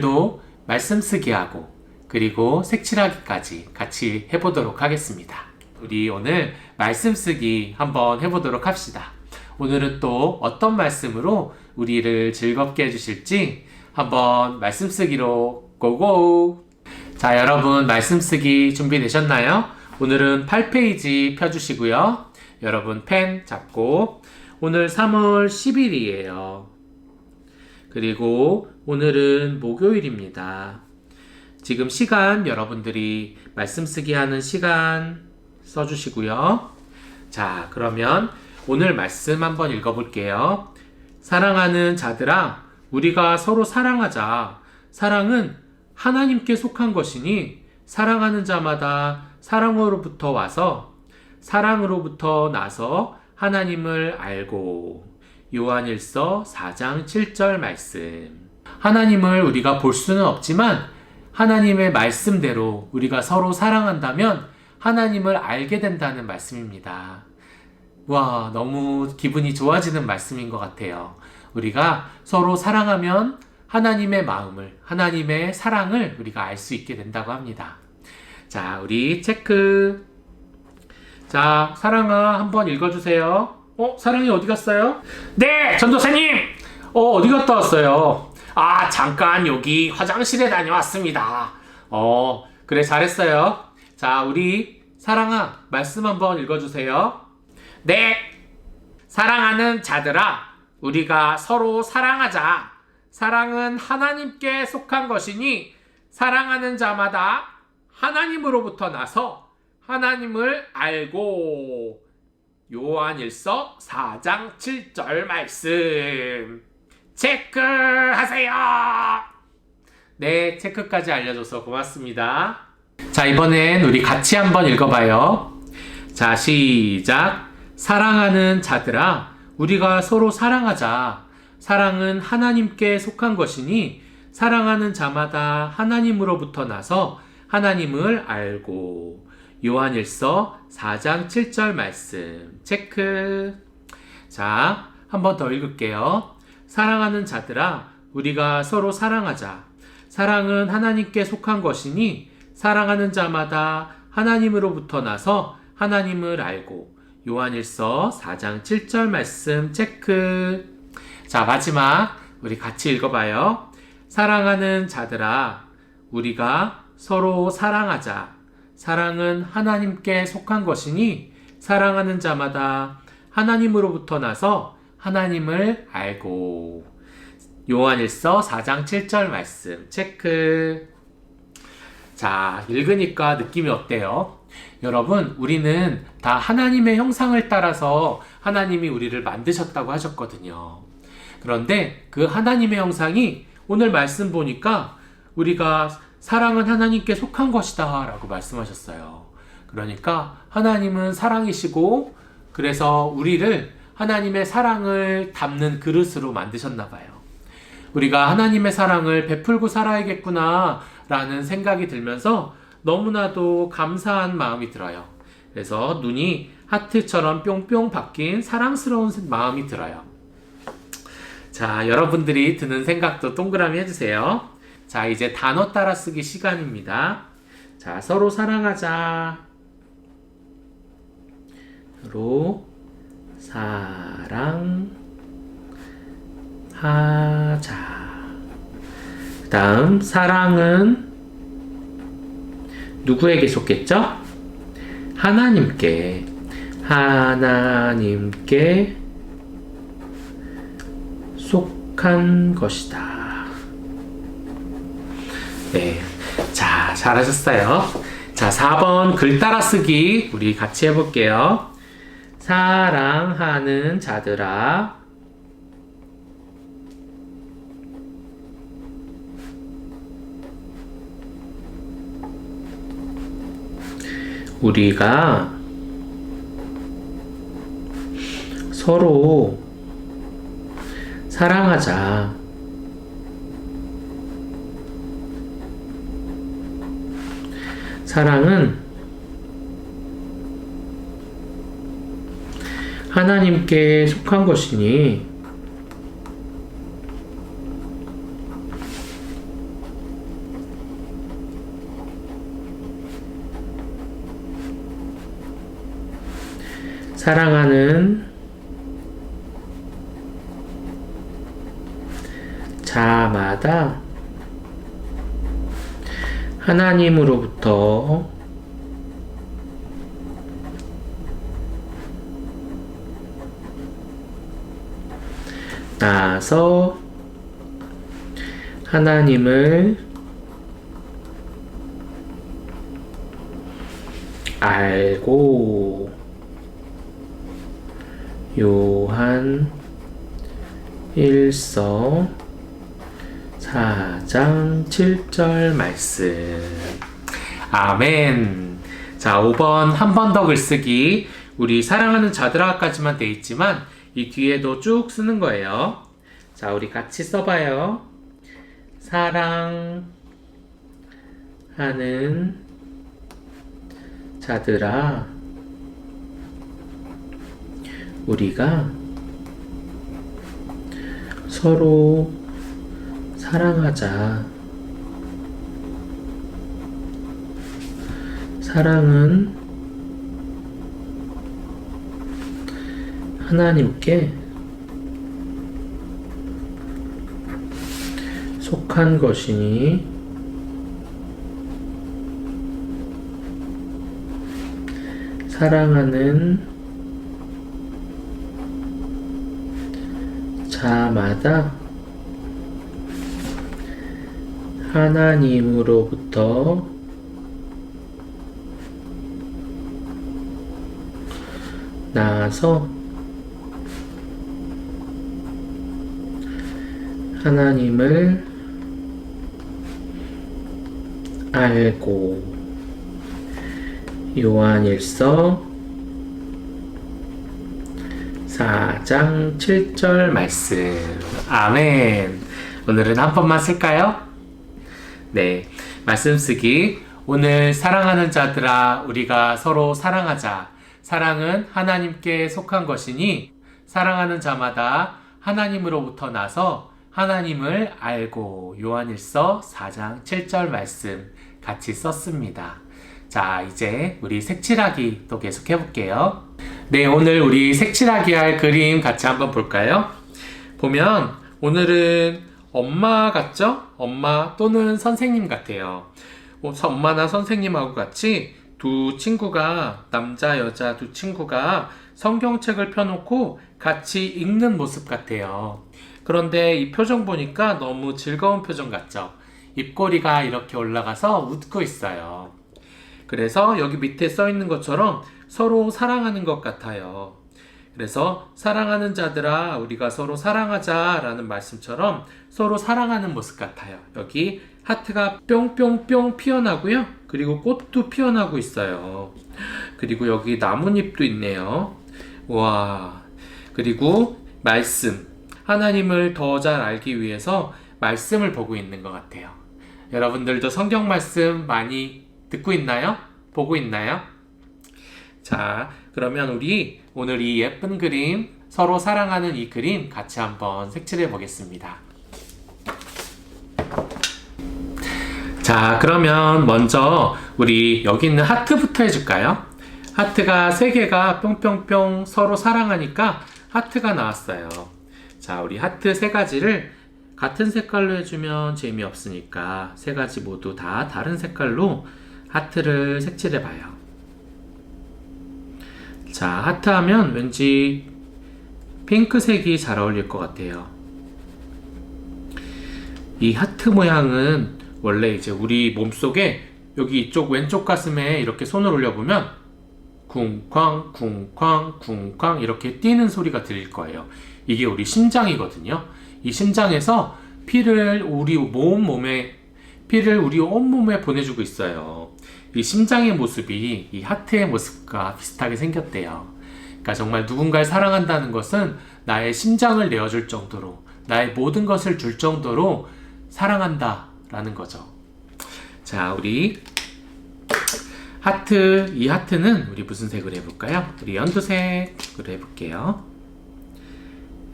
오늘도 말씀 쓰기 하고 그리고 색칠하기까지 같이 해보도록 하겠습니다. 우리 오늘 말씀 쓰기 한번 해보도록 합시다. 오늘은 또 어떤 말씀으로 우리를 즐겁게 해주실지 한번 말씀 쓰기로 고고! 자, 여러분 말씀 쓰기 준비되셨나요? 오늘은 8페이지 펴주시고요. 여러분 펜 잡고 오늘 3월 10일이에요. 그리고 오늘은 목요일입니다. 지금 시간 여러분들이 말씀 쓰기 하는 시간 써주시고요. 자, 그러면 오늘 말씀 한번 읽어볼게요. 사랑하는 자들아, 우리가 서로 사랑하자. 사랑은 하나님께 속한 것이니 사랑하는 자마다 사랑으로부터 와서 사랑으로부터 나서 하나님을 알고 요한일서 4장 7절 말씀. 하나님을 우리가 볼 수는 없지만 하나님의 말씀대로 우리가 서로 사랑한다면 하나님을 알게 된다는 말씀입니다. 와, 너무 기분이 좋아지는 말씀인 것 같아요. 우리가 서로 사랑하면 하나님의 마음을, 하나님의 사랑을 우리가 알 수 있게 된다고 합니다. 자, 우리 체크. 자, 사랑아, 한번 읽어주세요. 어, 사랑이 어디 갔어요? 네, 전도사님! 어, 어디 갔다 왔어요? 아, 잠깐 여기 화장실에 다녀왔습니다. 어, 그래, 잘했어요. 자, 우리 사랑아, 말씀 한번 읽어주세요. 네, 사랑하는 자들아, 우리가 서로 사랑하자. 사랑은 하나님께 속한 것이니, 사랑하는 자마다 하나님으로부터 나서 하나님을 알고 요한일서 4장 7절 말씀 체크하세요. 네, 체크까지 알려줘서 고맙습니다. 자, 이번엔 우리 같이 한번 읽어봐요. 자, 시작. 사랑하는 자들아, 우리가 서로 사랑하자. 사랑은 하나님께 속한 것이니, 사랑하는 자마다 하나님으로부터 나서 하나님을 알고. 요한일서 4장 7절 말씀. 체크. 자, 한번 더 읽을게요. 사랑하는 자들아, 우리가 서로 사랑하자. 사랑은 하나님께 속한 것이니, 사랑하는 자마다 하나님으로부터 나서 하나님을 알고. 요한일서 4장 7절 말씀 체크. 자, 마지막 우리 같이 읽어봐요. 사랑하는 자들아, 우리가 서로 사랑하자. 사랑은 하나님께 속한 것이니 사랑하는 자마다 하나님으로부터 나서 하나님을 알고. 요한일서 4장 7절 말씀 체크. 자, 읽으니까 느낌이 어때요? 여러분, 우리는 다 하나님의 형상을 따라서 하나님이 우리를 만드셨다고 하셨거든요. 그런데 그 하나님의 형상이 오늘 말씀 보니까 우리가 사랑은 하나님께 속한 것이다 라고 말씀하셨어요. 그러니까 하나님은 사랑이시고 그래서 우리를 하나님의 사랑을 담는 그릇으로 만드셨나 봐요. 우리가 하나님의 사랑을 베풀고 살아야겠구나 라는 생각이 들면서 너무나도 감사한 마음이 들어요. 그래서 눈이 하트처럼 뿅뿅 바뀐 사랑스러운 마음이 들어요. 자, 여러분들이 드는 생각도 동그라미 해주세요. 자, 이제 단어 따라 쓰기 시간입니다. 자, 서로 사랑하자. 서로 사랑하자. 그 다음, 사랑은 누구에게 속겠죠? 하나님께. 하나님께 속한 것이다. 네. 자, 잘하셨어요. 자, 4번 글 따라 쓰기 우리 같이 해볼게요. 사랑하는 자들아. 우리가 서로 사랑하자. 사랑은 하나님께 속한 것이니 사랑하는 자마다 하나님으로부터 나서 하나님을 알고 요한 1서 4장 7절 말씀. 아멘. 자, 5번 한 번 더 글쓰기. 우리 사랑하는 자들아까지만 돼 있지만 이 뒤에도 쭉 쓰는 거예요. 자, 우리 같이 써봐요. 사랑하는 자들아, 우리가 서로 사랑하자. 사랑은 하나님께 속한 것이니 사랑하는 자마다 하나님으로부터 나서 하나님을 알고 요한일서 4장 7절 말씀. 아멘. 오늘은 한 번만 쓸까요? 네. 말씀 쓰기. 오늘 사랑하는 자들아 우리가 서로 사랑하자. 사랑은 하나님께 속한 것이니 사랑하는 자마다 하나님으로부터 나서 하나님을 알고 요한일서 4장 7절 말씀 같이 썼습니다. 자, 이제 우리 색칠하기 또 계속 해 볼게요. 네, 오늘 우리 색칠하기 할 그림 같이 한번 볼까요? 보면 오늘은 엄마 같죠? 엄마 또는 선생님 같아요. 어, 엄마나 선생님하고 같이 두 친구가, 남자, 여자 두 친구가 성경책을 펴놓고 같이 읽는 모습 같아요. 그런데 이 표정 보니까 너무 즐거운 표정 같죠? 입꼬리가 이렇게 올라가서 웃고 있어요. 그래서 여기 밑에 써 있는 것처럼 서로 사랑하는 것 같아요. 그래서 사랑하는 자들아 우리가 서로 사랑하자라는 말씀처럼 서로 사랑하는 모습 같아요. 여기 하트가 뿅뿅뿅 피어나고요. 그리고 꽃도 피어나고 있어요. 그리고 여기 나뭇잎도 있네요. 와. 그리고 말씀. 하나님을 더 잘 알기 위해서 말씀을 보고 있는 것 같아요. 여러분들도 성경 말씀 많이 듣고 있나요? 보고 있나요? 자, 그러면 우리 오늘 이 예쁜 그림, 서로 사랑하는 이 그림 같이 한번 색칠해 보겠습니다. 자, 그러면 먼저 우리 여기 있는 하트부터 해줄까요? 하트가 세 개가 뿅뿅뿅 서로 사랑하니까 하트가 나왔어요. 자, 우리 하트 세 가지를 같은 색깔로 해주면 재미없으니까 세 가지 모두 다 다른 색깔로 하트를 색칠해 봐요. 자, 하트 하면 왠지 핑크색이 잘 어울릴 것 같아요. 이 하트 모양은 원래 이제 우리 몸속에 여기 이쪽 왼쪽 가슴에 이렇게 손을 올려보면 쿵쾅, 쿵쾅, 쿵쾅 이렇게 뛰는 소리가 들릴 거예요. 이게 우리 심장이거든요. 이 심장에서 피를 우리 몸 몸에 피를 우리 온 몸에 보내주고 있어요. 이 심장의 모습이 이 하트의 모습과 비슷하게 생겼대요. 그러니까 정말 누군가를 사랑한다는 것은 나의 심장을 내어줄 정도로 나의 모든 것을 줄 정도로 사랑한다라는 거죠. 자, 우리 하트 이 하트는 우리 무슨 색으로 해볼까요? 우리 연두색으로 해볼게요.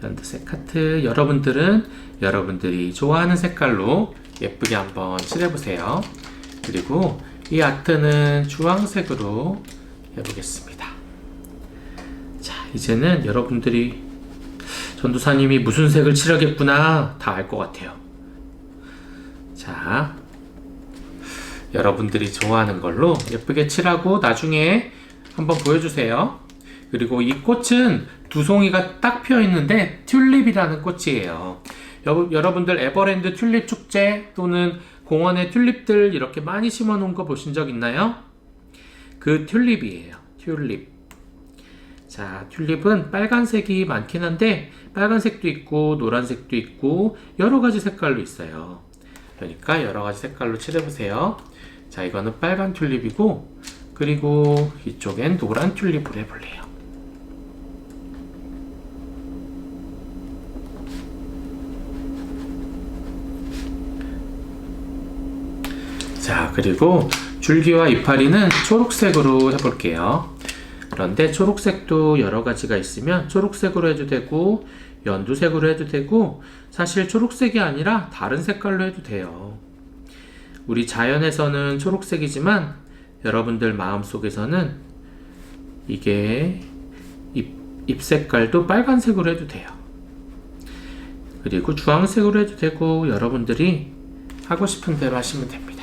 연두색 하트 여러분들은 여러분들이 좋아하는 색깔로 예쁘게 한번 칠해보세요. 그리고 이 하트는 주황색으로 해보겠습니다. 자, 이제는 여러분들이 전도사님이 무슨 색을 칠하겠구나 다 알 것 같아요. 자, 여러분들이 좋아하는 걸로 예쁘게 칠하고 나중에 한번 보여주세요. 그리고 이 꽃은 두 송이가 딱 피어 있는데 튤립이라는 꽃이에요. 여, 여러분들 에버랜드 튤립 축제 또는 공원에 튤립들 이렇게 많이 심어 놓은 거 보신 적 있나요? 그 튤립이에요. 튤립. 자, 튤립은 빨간색이 많긴 한데 빨간색도 있고 노란색도 있고 여러 가지 색깔로 있어요. 그러니까 여러 가지 색깔로 칠해 보세요. 자, 이거는 빨간 튤립이고 그리고 이쪽엔 노란 튤립으로 해볼래요. 자, 그리고 줄기와 이파리는 초록색으로 해볼게요. 그런데 초록색도 여러 가지가 있으면 초록색으로 해도 되고 연두색으로 해도 되고 사실 초록색이 아니라 다른 색깔로 해도 돼요. 우리 자연에서는 초록색이지만 여러분들 마음속에서는 이게 잎, 잎 색깔도 빨간색으로 해도 돼요. 그리고 주황색으로 해도 되고 여러분들이 하고 싶은 대로 하시면 됩니다.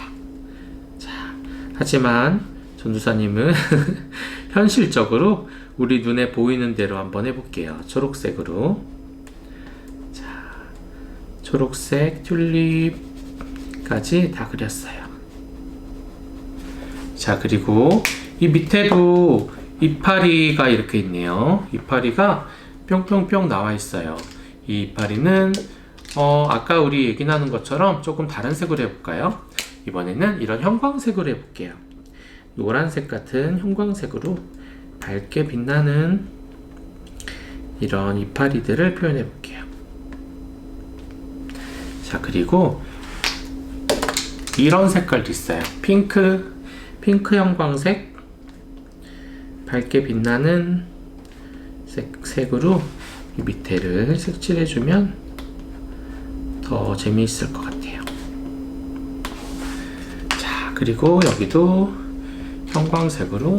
자, 하지만 전두사님은 현실적으로 우리 눈에 보이는 대로 한번 해볼게요. 초록색으로. 자, 초록색 튤립까지 다 그렸어요. 자, 그리고 이 밑에도 이파리가 이렇게 있네요. 이파리가 뿅뿅뿅 나와 있어요. 이 이파리는 어, 아까 우리 얘기 나눈 것처럼 조금 다른 색으로 해볼까요? 이번에는 이런 형광색으로 해볼게요. 노란색 같은 형광색으로 밝게 빛나는 이런 이파리들을 표현해 볼게요. 자, 그리고 이런 색깔도 있어요. 핑크, 핑크 형광색, 밝게 빛나는 색, 색으로 이 밑에를 색칠해주면 더 재미있을 것 같아요. 자, 그리고 여기도 형광색으로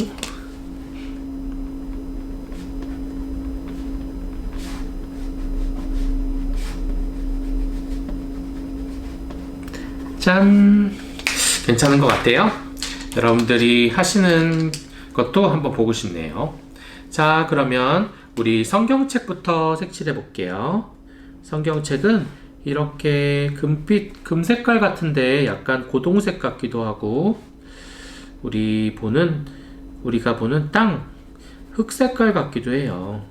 짠! 괜찮은 것 같아요? 여러분들이 하시는 것도 한번 보고 싶네요. 자, 그러면 우리 성경책부터 색칠해 볼게요. 성경책은 이렇게 금빛, 금색깔 같은데 약간 고동색 같기도 하고, 우리 보는, 우리가 보는 땅, 흑색깔 같기도 해요.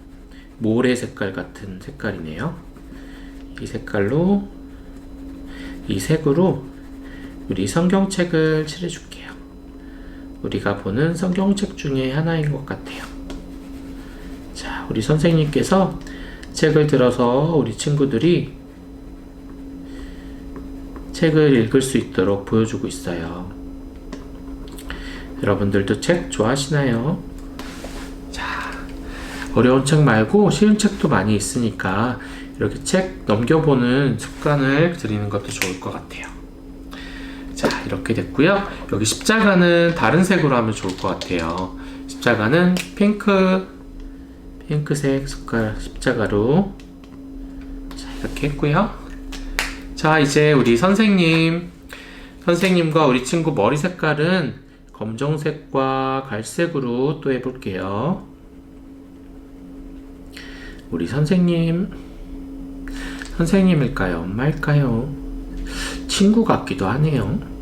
모래 색깔 같은 색깔이네요. 이 색깔로, 이 색으로 우리 성경책을 칠해줄게요. 우리가 보는 성경책 중에 하나인 것 같아요. 자, 우리 선생님께서 책을 들어서 우리 친구들이 책을 읽을 수 있도록 보여주고 있어요. 여러분들도 책 좋아하시나요? 자, 어려운 책 말고 쉬운 책도 많이 있으니까 이렇게 책 넘겨보는 습관을 들이는 것도 좋을 것 같아요. 자, 이렇게 됐고요. 여기 십자가는 다른 색으로 하면 좋을 것 같아요. 십자가는 핑크, 핑크색 색깔 십자가로 자, 이렇게 했고요. 자, 이제 우리 선생님, 선생님과 우리 친구 머리 색깔은 검정색과 갈색으로 또 해볼게요. 우리 선생님, 선생님일까요? 엄마일까요? 친구 같기도 하네요.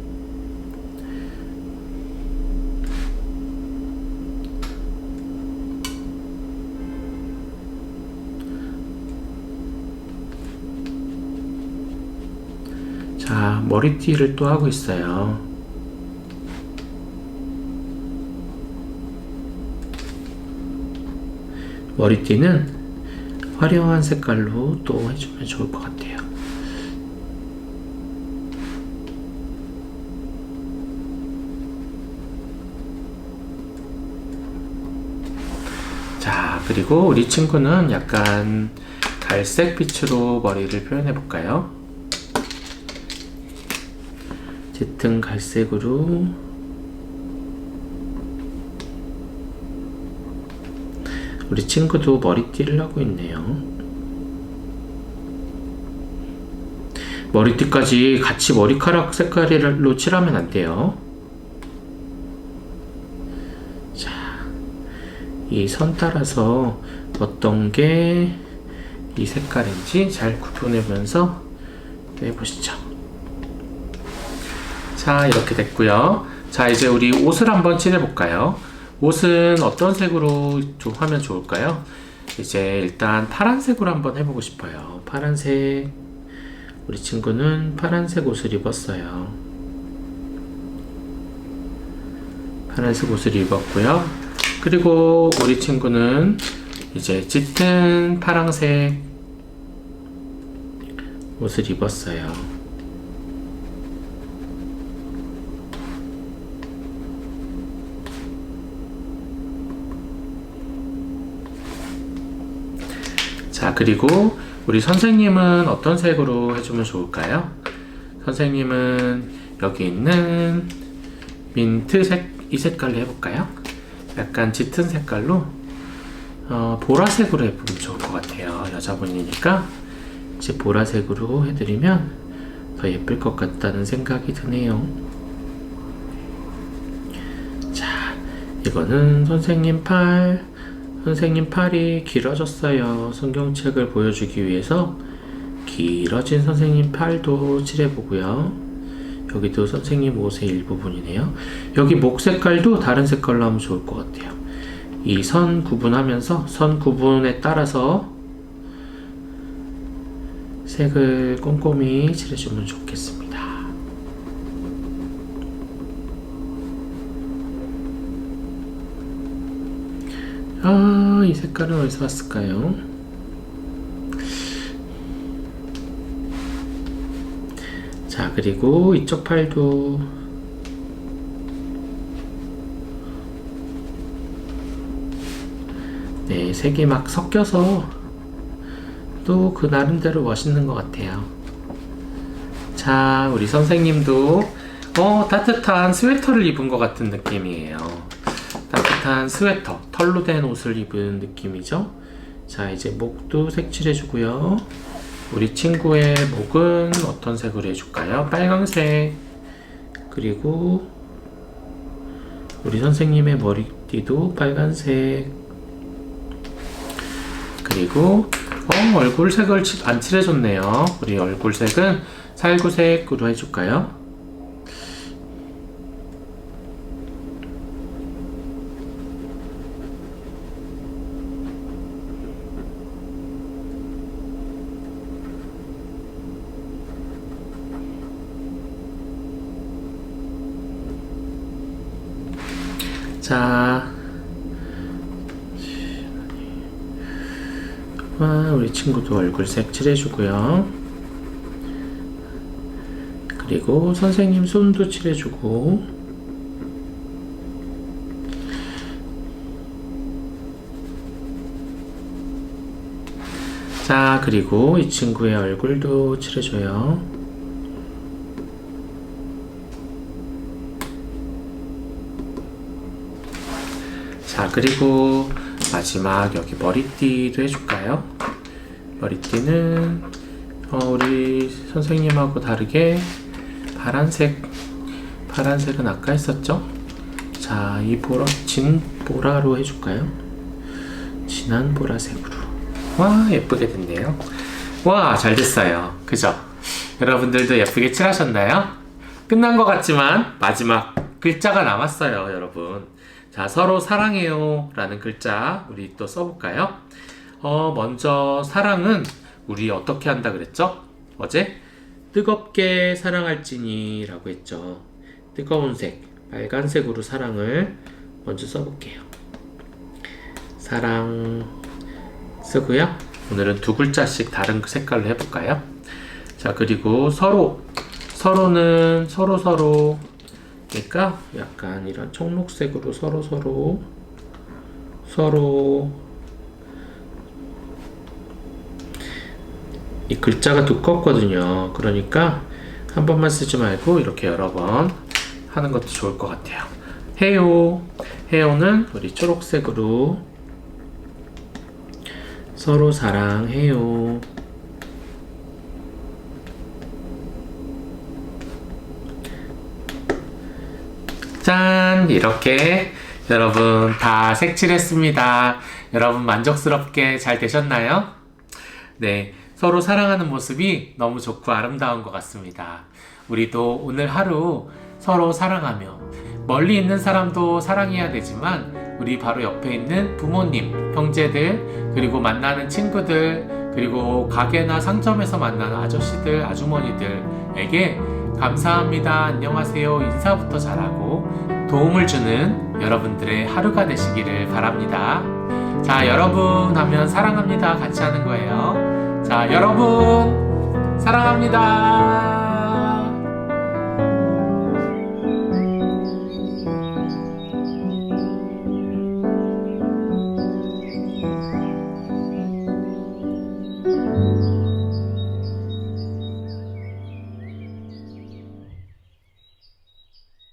자, 머리띠를 또 하고 있어요. 머리띠는 화려한 색깔로 또 해주면 좋을 것 같아요. 자, 그리고 우리 친구는 약간 갈색 빛으로 머리를 표현해 볼까요? 짙은 갈색으로 우리 친구도 머리띠를 하고 있네요. 머리띠까지 같이 머리카락 색깔로 칠하면 안 돼요. 자, 이 선 따라서 어떤 게 이 색깔인지 잘 구분해보면서 해보시죠. 자, 이렇게 됐고요. 자, 이제 우리 옷을 한번 칠해 볼까요? 옷은 어떤 색으로 좀 하면 좋을까요? 이제 일단 파란색으로 한번 해보고 싶어요. 파란색. 우리 친구는 파란색 옷을 입었어요. 파란색 옷을 입었고요. 그리고 우리 친구는 이제 짙은 파란색 옷을 입었어요. 자, 그리고 우리 선생님은 어떤 색으로 해주면 좋을까요? 선생님은 여기 있는 민트색, 이 색깔로 해볼까요? 약간 짙은 색깔로 어, 보라색으로 해보면 좋을 것 같아요. 여자분이니까 이제 보라색으로 해드리면 더 예쁠 것 같다는 생각이 드네요. 자, 이거는 선생님 팔, 선생님 팔이 길어졌어요. 성경책을 보여주기 위해서 길어진 선생님 팔도 칠해보고요. 여기도 선생님 옷의 일부분이네요. 여기 목 색깔도 다른 색깔로 하면 좋을 것 같아요. 이 선 구분하면서 선 구분에 따라서 색을 꼼꼼히 칠해주면 좋겠습니다. 아, 이 색깔은 어디서 왔을까요? 자, 그리고 이쪽 팔도 네, 색이 막 섞여서 또 그 나름대로 멋있는 것 같아요. 자, 우리 선생님도 어, 따뜻한 스웨터를 입은 것 같은 느낌이에요. 따뜻한 스웨터, 털로 된 옷을 입은 느낌이죠. 자, 이제 목도 색칠해주고요. 우리 친구의 목은 어떤 색으로 해줄까요? 빨강색. 그리고 우리 선생님의 머리띠도 빨간색. 그리고 어, 얼굴색을 치- 안 칠해줬네요. 우리 얼굴색은 살구색으로 해줄까요? 자, 와, 우리 친구도 얼굴색 칠해주고요. 그리고 선생님 손도 칠해주고. 자, 그리고 이 친구의 얼굴도 칠해줘요. 자, 그리고 마지막 여기 머리띠도 해줄까요? 머리띠는 어, 우리 선생님하고 다르게 파란색, 파란색은 아까 했었죠? 자, 이 보라, 진 보라로 해줄까요? 진한 보라색으로. 와, 예쁘게 됐네요. 와, 잘 됐어요. 그죠? 여러분들도 예쁘게 칠하셨나요? 끝난 것 같지만 마지막 글자가 남았어요, 여러분. 자, 서로 사랑해요 라는 글자 우리 또 써볼까요? 어, 먼저 사랑은 우리 어떻게 한다 그랬죠? 어제? 뜨겁게 사랑할지니 라고 했죠. 뜨거운 색, 빨간색으로 사랑을 먼저 써볼게요. 사랑 쓰고요. 오늘은 두 글자씩 다른 색깔로 해볼까요? 자, 그리고 서로, 서로는 서로 서로 그러니까 약간 이런 청록색으로 서로 서로 서로 이 글자가 두껍거든요. 그러니까 한 번만 쓰지 말고 이렇게 여러 번 하는 것도 좋을 것 같아요. 해요. 해요는 우리 초록색으로 서로 사랑해요. 짠! 이렇게 여러분 다 색칠했습니다. 여러분 만족스럽게 잘 되셨나요? 네. 서로 사랑하는 모습이 너무 좋고 아름다운 것 같습니다. 우리도 오늘 하루 서로 사랑하며 멀리 있는 사람도 사랑해야 되지만 우리 바로 옆에 있는 부모님, 형제들, 그리고 만나는 친구들, 그리고 가게나 상점에서 만나는 아저씨들, 아주머니들에게 감사합니다, 안녕하세요, 인사부터 잘하고 도움을 주는 여러분들의 하루가 되시기를 바랍니다. 자, 여러분 하면 사랑합니다. 같이 하는 거예요. 자, 여러분, 사랑합니다.